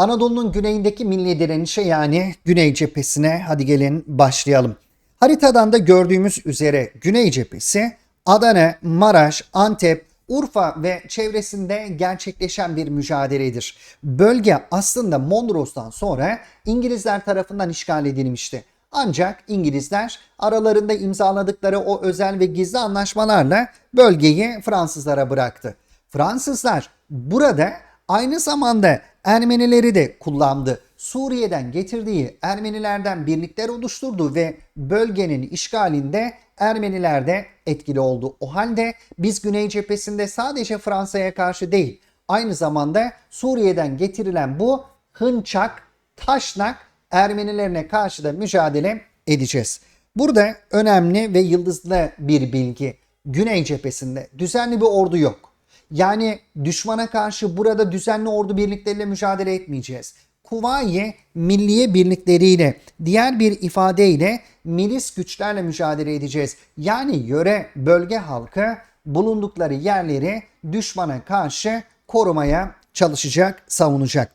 Anadolu'nun güneyindeki milli direnişe yani Güney cephesine hadi gelin başlayalım. Haritadan da gördüğümüz üzere Güney cephesi Adana, Maraş, Antep, Urfa ve çevresinde gerçekleşen bir mücadeledir. Bölge aslında Mondros'tan sonra İngilizler tarafından işgal edilmişti. Ancak İngilizler aralarında imzaladıkları o özel ve gizli anlaşmalarla bölgeyi Fransızlara bıraktı. Fransızlar burada aynı zamanda Ermenileri de kullandı. Suriye'den getirdiği Ermenilerden birlikler oluşturdu ve bölgenin işgalinde Ermeniler de etkili oldu. O halde biz Güney cephesinde sadece Fransa'ya karşı değil, aynı zamanda Suriye'den getirilen bu Hınçak, Taşnak Ermenilerine karşı da mücadele edeceğiz. Burada önemli ve yıldızlı bir bilgi. Güney cephesinde düzenli bir ordu yok. Yani düşmana karşı burada düzenli ordu birlikleriyle mücadele etmeyeceğiz. Kuvayi Milliye birlikleriyle diğer bir ifadeyle milis güçlerle mücadele edeceğiz. Yani yöre bölge halkı bulundukları yerleri düşmana karşı korumaya çalışacak, savunacak.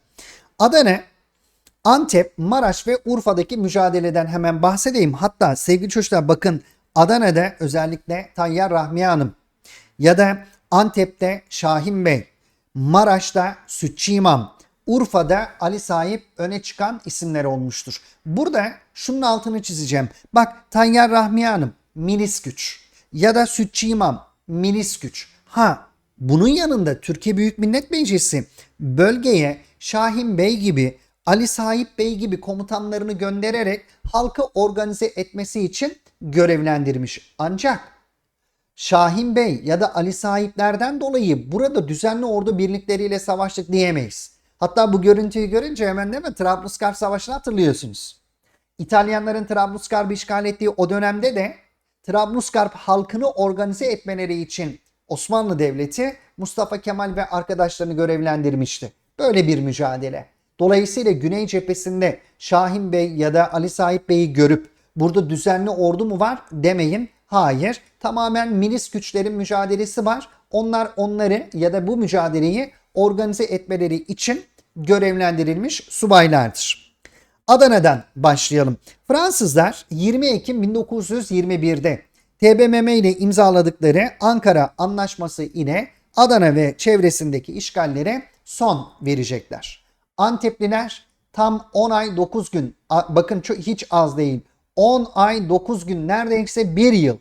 Adana Antep, Maraş ve Urfa'daki mücadeleden hemen bahsedeyim. Hatta sevgili çocuklar bakın Adana'da özellikle Tayyar Rahmiye Hanım ya da Antep'te Şahin Bey, Maraş'ta Sütçü Urfa'da Ali Sahip öne çıkan isimler olmuştur. Burada şunun altını çizeceğim. Bak Tayyar Rahmiye Hanım milis güç ya da Sütçü İmam milis güç. Ha bunun yanında Türkiye Büyük Millet Meclisi bölgeye Şahin Bey gibi Ali Sahip Bey gibi komutanlarını göndererek halkı organize etmesi için görevlendirmiş. Ancak Şahin Bey ya da Ali Sahiplerden dolayı burada düzenli ordu birlikleriyle savaştık diyemeyiz. Hatta bu görüntüyü görünce hemen değil mi Trablusgarp Savaşı'nı hatırlıyorsunuz. İtalyanların Trablusgarp'ı işgal ettiği o dönemde de Trablusgarp halkını organize etmeleri için Osmanlı Devleti Mustafa Kemal ve arkadaşlarını görevlendirmişti. Böyle bir mücadele. Dolayısıyla Güney cephesinde Şahin Bey ya da Ali Sahip Bey'i görüp burada düzenli ordu mu var demeyin. Hayır. Tamamen milis güçlerin mücadelesi var. Onlar onları ya da bu mücadeleyi organize etmeleri için görevlendirilmiş subaylardır. Adana'dan başlayalım. Fransızlar 20 Ekim 1921'de TBMM ile imzaladıkları Ankara Anlaşması ile Adana ve çevresindeki işgallere son verecekler. Antepliler tam 10 ay 9 gün bakın hiç az değil 10 ay 9 gün neredeyse 1 yıl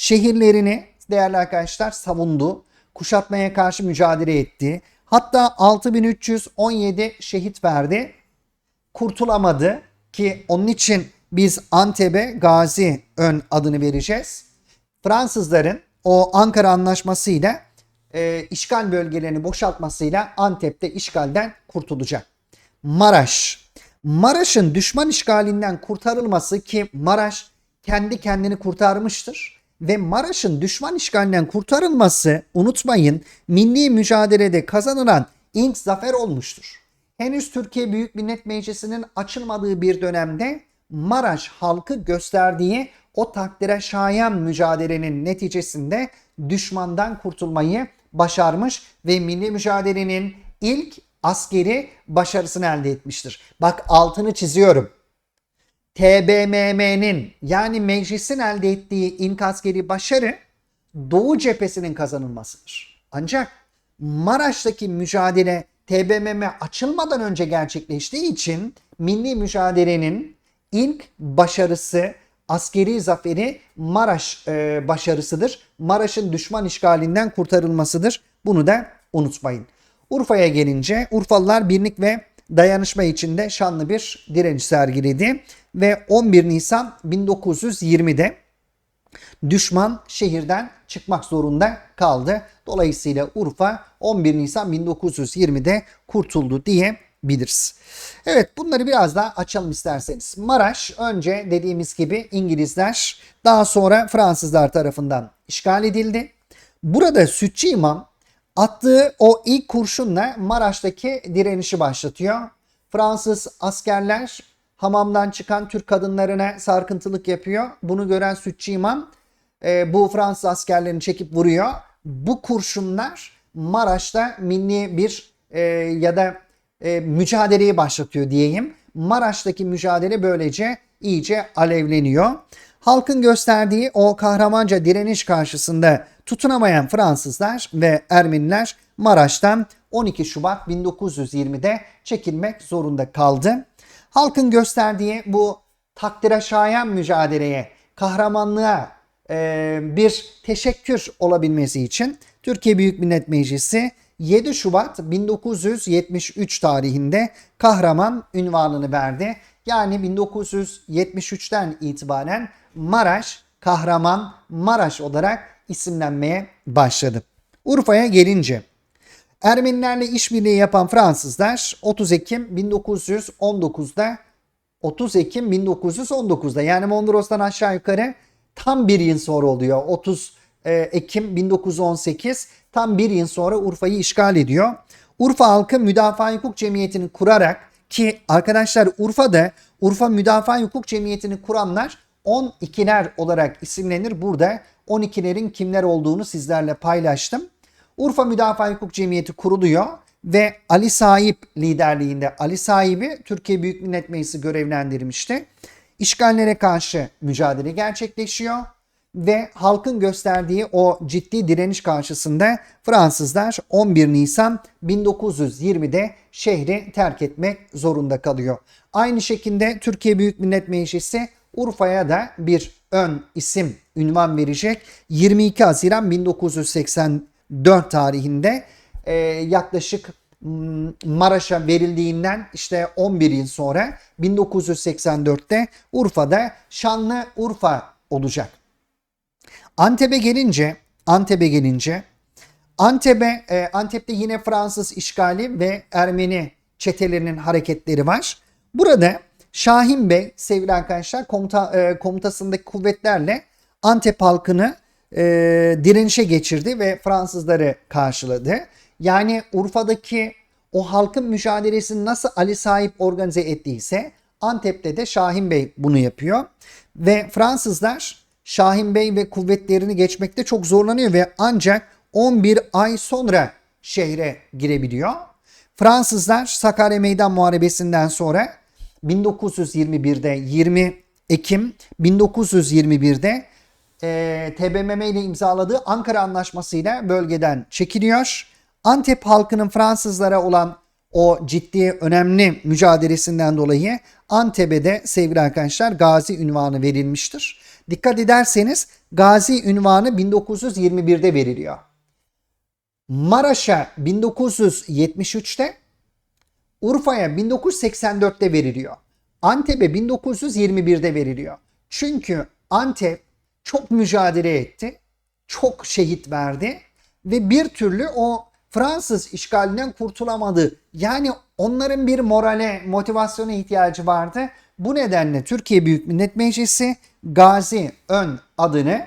şehirlerini değerli arkadaşlar savundu. Kuşatmaya karşı mücadele etti. Hatta 6317 şehit verdi. Kurtulamadı ki onun için biz Antep'e Gazi ön adını vereceğiz. Fransızların o Ankara Anlaşması ile e, işgal bölgelerini boşaltmasıyla Antep'te işgalden kurtulacak. Maraş. Maraş'ın düşman işgalinden kurtarılması ki Maraş kendi kendini kurtarmıştır. Ve Maraş'ın düşman işgalinden kurtarılması unutmayın milli mücadelede kazanılan ilk zafer olmuştur. Henüz Türkiye Büyük Millet Meclisi'nin açılmadığı bir dönemde Maraş halkı gösterdiği o takdire şayan mücadelenin neticesinde düşmandan kurtulmayı başarmış ve milli mücadelenin ilk askeri başarısını elde etmiştir. Bak altını çiziyorum. TBMM'nin yani meclisin elde ettiği ilk askeri başarı Doğu cephesinin kazanılmasıdır. Ancak Maraş'taki mücadele TBMM açılmadan önce gerçekleştiği için milli mücadelenin ilk başarısı askeri zaferi Maraş e, başarısıdır. Maraş'ın düşman işgalinden kurtarılmasıdır. Bunu da unutmayın. Urfa'ya gelince Urfalılar birlik ve dayanışma içinde şanlı bir direniş sergiledi ve 11 Nisan 1920'de düşman şehirden çıkmak zorunda kaldı. Dolayısıyla Urfa 11 Nisan 1920'de kurtuldu diyebiliriz. Evet bunları biraz daha açalım isterseniz. Maraş önce dediğimiz gibi İngilizler daha sonra Fransızlar tarafından işgal edildi. Burada Sütçü İmam attığı o ilk kurşunla Maraş'taki direnişi başlatıyor. Fransız askerler hamamdan çıkan Türk kadınlarına sarkıntılık yapıyor. Bunu gören Sütçü İmam e, bu Fransız askerlerini çekip vuruyor. Bu kurşunlar Maraş'ta milli bir e, ya da e, mücadeleyi başlatıyor diyeyim. Maraş'taki mücadele böylece iyice alevleniyor. Halkın gösterdiği o kahramanca direniş karşısında tutunamayan Fransızlar ve Ermeniler Maraş'tan 12 Şubat 1920'de çekilmek zorunda kaldı. Halkın gösterdiği bu takdire şayan mücadeleye, kahramanlığa e, bir teşekkür olabilmesi için Türkiye Büyük Millet Meclisi 7 Şubat 1973 tarihinde kahraman ünvanını verdi. Yani 1973'ten itibaren Maraş kahraman Maraş olarak isimlenmeye başladı. Urfa'ya gelince Ermenilerle işbirliği yapan Fransızlar 30 Ekim 1919'da 30 Ekim 1919'da yani Mondros'tan aşağı yukarı tam bir yıl sonra oluyor. 30 e, Ekim 1918 tam bir yıl sonra Urfa'yı işgal ediyor. Urfa halkı Müdafaa Hukuk Cemiyeti'ni kurarak ki arkadaşlar Urfa'da Urfa Müdafaa Hukuk Cemiyeti'ni kuranlar 12'ler olarak isimlenir. Burada 12'lerin kimler olduğunu sizlerle paylaştım. Urfa Müdafaa Hukuk Cemiyeti kuruluyor ve Ali Sahip liderliğinde Ali Sahip'i Türkiye Büyük Millet Meclisi görevlendirmişti. İşgallere karşı mücadele gerçekleşiyor ve halkın gösterdiği o ciddi direniş karşısında Fransızlar 11 Nisan 1920'de şehri terk etmek zorunda kalıyor. Aynı şekilde Türkiye Büyük Millet Meclisi Urfa'ya da bir ön isim ünvan verecek. 22 Haziran 1984 tarihinde e, yaklaşık Maraş'a verildiğinden işte 11 yıl sonra 1984'te Urfa'da Şanlı Urfa olacak. Antep'e gelince Antep'e gelince Antep'e e, Antep'te yine Fransız işgali ve Ermeni çetelerinin hareketleri var. Burada Şahin Bey sevgili arkadaşlar komuta, e, komutasındaki kuvvetlerle Antep halkını e, direnişe geçirdi ve Fransızları karşıladı. Yani Urfa'daki o halkın mücadelesini nasıl Ali Sahip organize ettiyse Antep'te de Şahin Bey bunu yapıyor. Ve Fransızlar Şahin Bey ve kuvvetlerini geçmekte çok zorlanıyor ve ancak 11 ay sonra şehre girebiliyor. Fransızlar Sakarya Meydan Muharebesi'nden sonra 1921'de 20 Ekim 1921'de e, TBMM ile imzaladığı Ankara Anlaşması ile bölgeden çekiliyor. Antep halkının Fransızlara olan o ciddi önemli mücadelesinden dolayı Antep'e de sevgili arkadaşlar Gazi ünvanı verilmiştir. Dikkat ederseniz Gazi ünvanı 1921'de veriliyor. Maraş'a 1973'te, Urfa'ya 1984'te veriliyor. Antep'e 1921'de veriliyor. Çünkü Antep çok mücadele etti, çok şehit verdi ve bir türlü o Fransız işgalinden kurtulamadı. Yani onların bir morale, motivasyona ihtiyacı vardı. Bu nedenle Türkiye Büyük Millet Meclisi Gazi Ön adını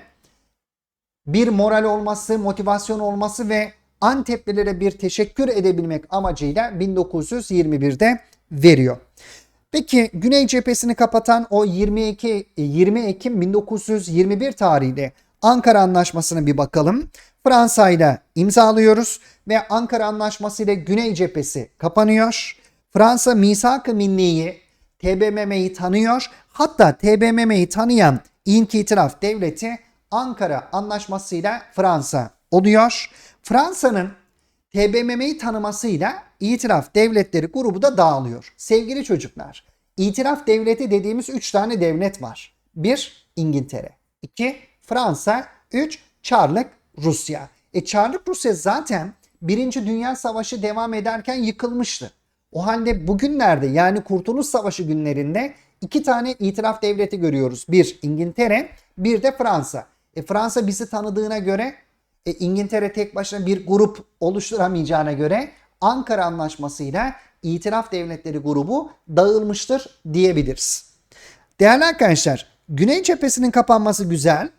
bir moral olması, motivasyon olması ve Anteplilere bir teşekkür edebilmek amacıyla 1921'de veriyor. Peki Güney cephesini kapatan o 22 20 Ekim 1921 tarihli Ankara Anlaşması'na bir bakalım. Fransa ile imzalıyoruz ve Ankara Anlaşması ile Güney cephesi kapanıyor. Fransa Misak-ı Milli'yi TBMM'yi tanıyor. Hatta TBMM'yi tanıyan İlk İtiraf Devleti Ankara Anlaşması ile Fransa oluyor. Fransa'nın TBMM'yi tanımasıyla itiraf devletleri grubu da dağılıyor. Sevgili çocuklar, itiraf devleti dediğimiz 3 tane devlet var. 1. İngiltere. 2. Fransa. 3. Çarlık Rusya. E Çarlık Rusya zaten Birinci Dünya Savaşı devam ederken yıkılmıştı. O halde bugünlerde yani Kurtuluş Savaşı günlerinde iki tane itiraf devleti görüyoruz. Bir İngiltere, bir de Fransa. E Fransa bizi tanıdığına göre e, İngiltere tek başına bir grup oluşturamayacağına göre Ankara Anlaşması'yla itiraf devletleri grubu dağılmıştır diyebiliriz. Değerli arkadaşlar, Güney cephesinin kapanması güzel,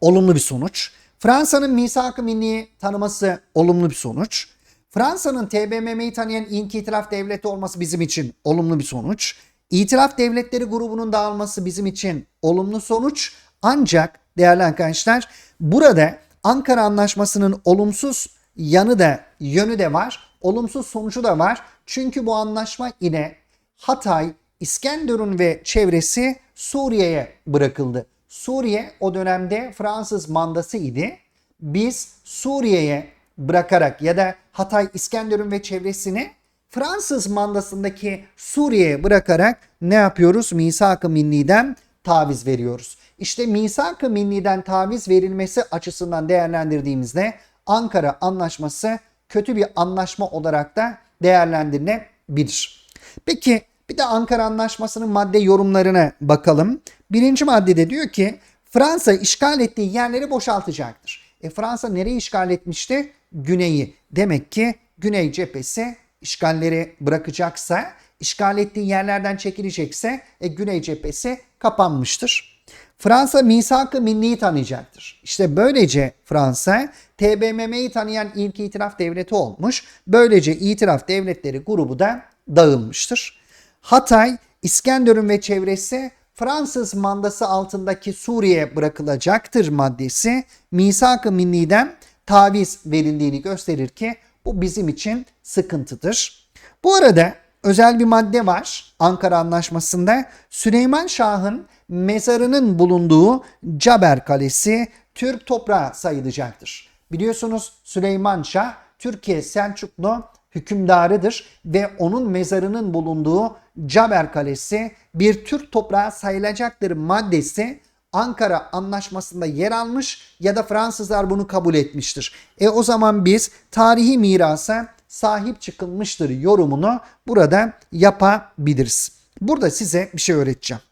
olumlu bir sonuç. Fransa'nın misak-ı milliyi tanıması olumlu bir sonuç. Fransa'nın TBMM'yi tanıyan ilk itiraf devleti olması bizim için olumlu bir sonuç. İtiraf devletleri grubunun dağılması bizim için olumlu sonuç. Ancak değerli arkadaşlar burada Ankara Anlaşması'nın olumsuz yanı da yönü de var. olumsuz sonucu da var. Çünkü bu anlaşma ile Hatay, İskenderun ve çevresi Suriye'ye bırakıldı. Suriye o dönemde Fransız mandası idi. Biz Suriye'ye bırakarak ya da Hatay, İskenderun ve çevresini Fransız mandasındaki Suriye'ye bırakarak ne yapıyoruz? Misak-ı Milli'den taviz veriyoruz. İşte Misak-ı Milli'den taviz verilmesi açısından değerlendirdiğimizde Ankara Anlaşması kötü bir anlaşma olarak da değerlendirilebilir. Peki bir de Ankara Anlaşması'nın madde yorumlarına bakalım. Birinci maddede diyor ki Fransa işgal ettiği yerleri boşaltacaktır. E Fransa nereyi işgal etmişti? Güneyi. Demek ki Güney cephesi işgalleri bırakacaksa, işgal ettiği yerlerden çekilecekse e, Güney cephesi kapanmıştır. Fransa misak-ı milliyi tanıyacaktır. İşte böylece Fransa TBMM'yi tanıyan ilk itiraf devleti olmuş. Böylece itiraf devletleri grubu da dağılmıştır. Hatay, İskenderun ve çevresi Fransız mandası altındaki Suriye'ye bırakılacaktır maddesi misak-ı milliden taviz verildiğini gösterir ki bu bizim için sıkıntıdır. Bu arada özel bir madde var Ankara Anlaşması'nda Süleyman Şah'ın mezarının bulunduğu Caber Kalesi Türk toprağı sayılacaktır. Biliyorsunuz Süleyman Şah Türkiye Selçuklu hükümdarıdır ve onun mezarının bulunduğu Caber Kalesi bir Türk toprağı sayılacaktır maddesi Ankara Anlaşması'nda yer almış ya da Fransızlar bunu kabul etmiştir. E o zaman biz tarihi mirasa sahip çıkılmıştır yorumunu burada yapabiliriz. Burada size bir şey öğreteceğim.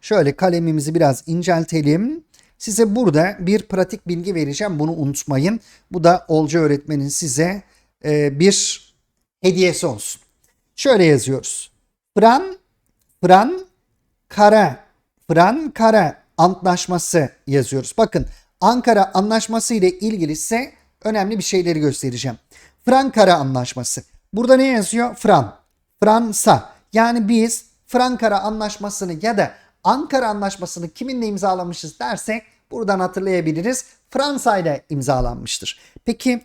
Şöyle kalemimizi biraz inceltelim. Size burada bir pratik bilgi vereceğim. Bunu unutmayın. Bu da Olca öğretmenin size e, bir hediyesi olsun. Şöyle yazıyoruz. Fran, Fran, Kara, Fran, Kara Antlaşması yazıyoruz. Bakın Ankara Anlaşması ile ilgili ise önemli bir şeyleri göstereceğim. Frankara Anlaşması. Burada ne yazıyor? Fran. Fransa. Yani biz Frankara Anlaşması'nı ya da Ankara Anlaşması'nı kiminle imzalamışız dersek buradan hatırlayabiliriz. Fransa ile imzalanmıştır. Peki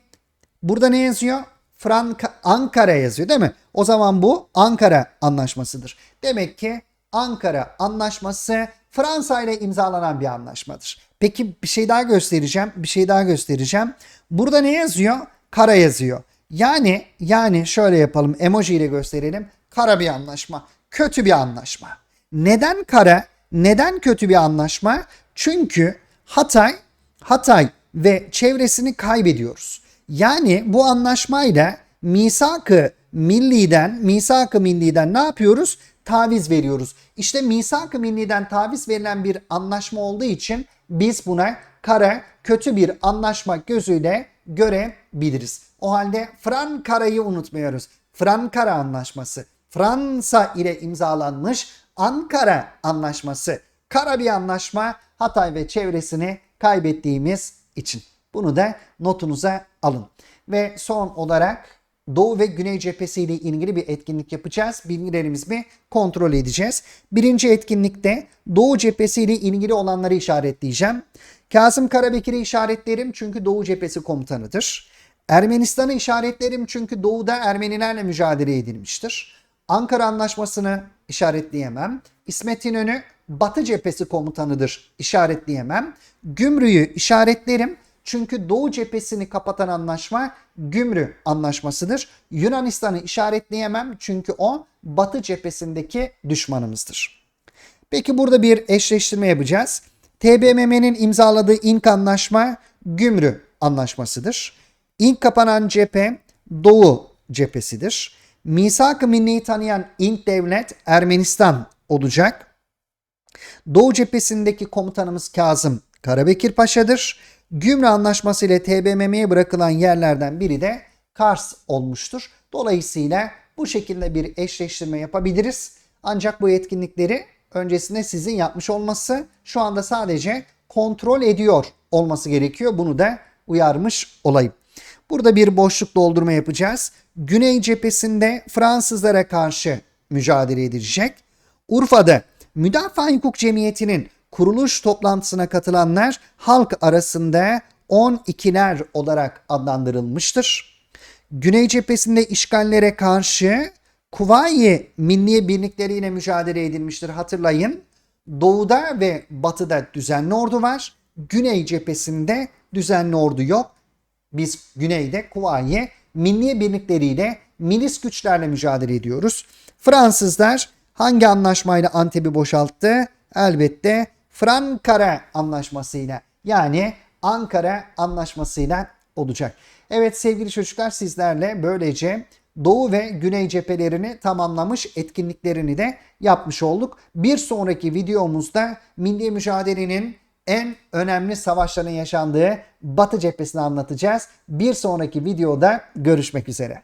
burada ne yazıyor? Franka, Ankara yazıyor değil mi? O zaman bu Ankara Anlaşması'dır. Demek ki Ankara Anlaşması Fransa ile imzalanan bir anlaşmadır. Peki bir şey daha göstereceğim. Bir şey daha göstereceğim. Burada ne yazıyor? Kara yazıyor. Yani yani şöyle yapalım. Emoji ile gösterelim. Kara bir anlaşma. Kötü bir anlaşma. Neden kara? Neden kötü bir anlaşma? Çünkü Hatay Hatay ve çevresini kaybediyoruz. Yani bu anlaşmayla misak-ı milliden, misak-ı milliden ne yapıyoruz? Taviz veriyoruz. İşte misak-ı milliden taviz verilen bir anlaşma olduğu için biz buna kara kötü bir anlaşma gözüyle görebiliriz. O halde Frankara'yı unutmuyoruz. Frankara Anlaşması. Fransa ile imzalanmış Ankara Anlaşması. Kara bir anlaşma Hatay ve çevresini kaybettiğimiz için. Bunu da notunuza alın. Ve son olarak Doğu ve Güney cephesi ile ilgili bir etkinlik yapacağız. Bilgilerimizi kontrol edeceğiz. Birinci etkinlikte Doğu cephesi ile ilgili olanları işaretleyeceğim. Kasım Karabekir'i işaretlerim çünkü Doğu cephesi komutanıdır. Ermenistan'ı işaretlerim çünkü Doğu'da Ermenilerle mücadele edilmiştir. Ankara Anlaşması'nı işaretleyemem. İsmet İnönü Batı cephesi komutanıdır işaretleyemem. Gümrü'yü işaretlerim çünkü Doğu cephesini kapatan anlaşma Gümrü Anlaşması'dır. Yunanistan'ı işaretleyemem çünkü o Batı cephesindeki düşmanımızdır. Peki burada bir eşleştirme yapacağız. TBMM'nin imzaladığı ilk anlaşma Gümrü Anlaşması'dır. İlk kapanan cephe Doğu cephesidir. Misak-ı Milli'yi tanıyan ilk devlet Ermenistan olacak. Doğu cephesindeki komutanımız Kazım Karabekir Paşa'dır. Gümrü Anlaşması ile TBMM'ye bırakılan yerlerden biri de Kars olmuştur. Dolayısıyla bu şekilde bir eşleştirme yapabiliriz. Ancak bu etkinlikleri öncesinde sizin yapmış olması şu anda sadece kontrol ediyor olması gerekiyor. Bunu da uyarmış olayım. Burada bir boşluk doldurma yapacağız. Güney cephesinde Fransızlara karşı mücadele edilecek. Urfa'da Müdafaa Hukuk Cemiyeti'nin kuruluş toplantısına katılanlar halk arasında 12'ler olarak adlandırılmıştır. Güney cephesinde işgallere karşı Kuvayi Milliye birlikleriyle mücadele edilmiştir hatırlayın. Doğuda ve batıda düzenli ordu var. Güney cephesinde düzenli ordu yok. Biz güneyde Kuvayi Milliye birlikleriyle milis güçlerle mücadele ediyoruz. Fransızlar hangi anlaşmayla Antep'i boşalttı? Elbette Frankara anlaşmasıyla yani Ankara anlaşmasıyla olacak. Evet sevgili çocuklar sizlerle böylece Doğu ve Güney cephelerini tamamlamış etkinliklerini de yapmış olduk. Bir sonraki videomuzda milli mücadelenin en önemli savaşların yaşandığı Batı cephesini anlatacağız. Bir sonraki videoda görüşmek üzere.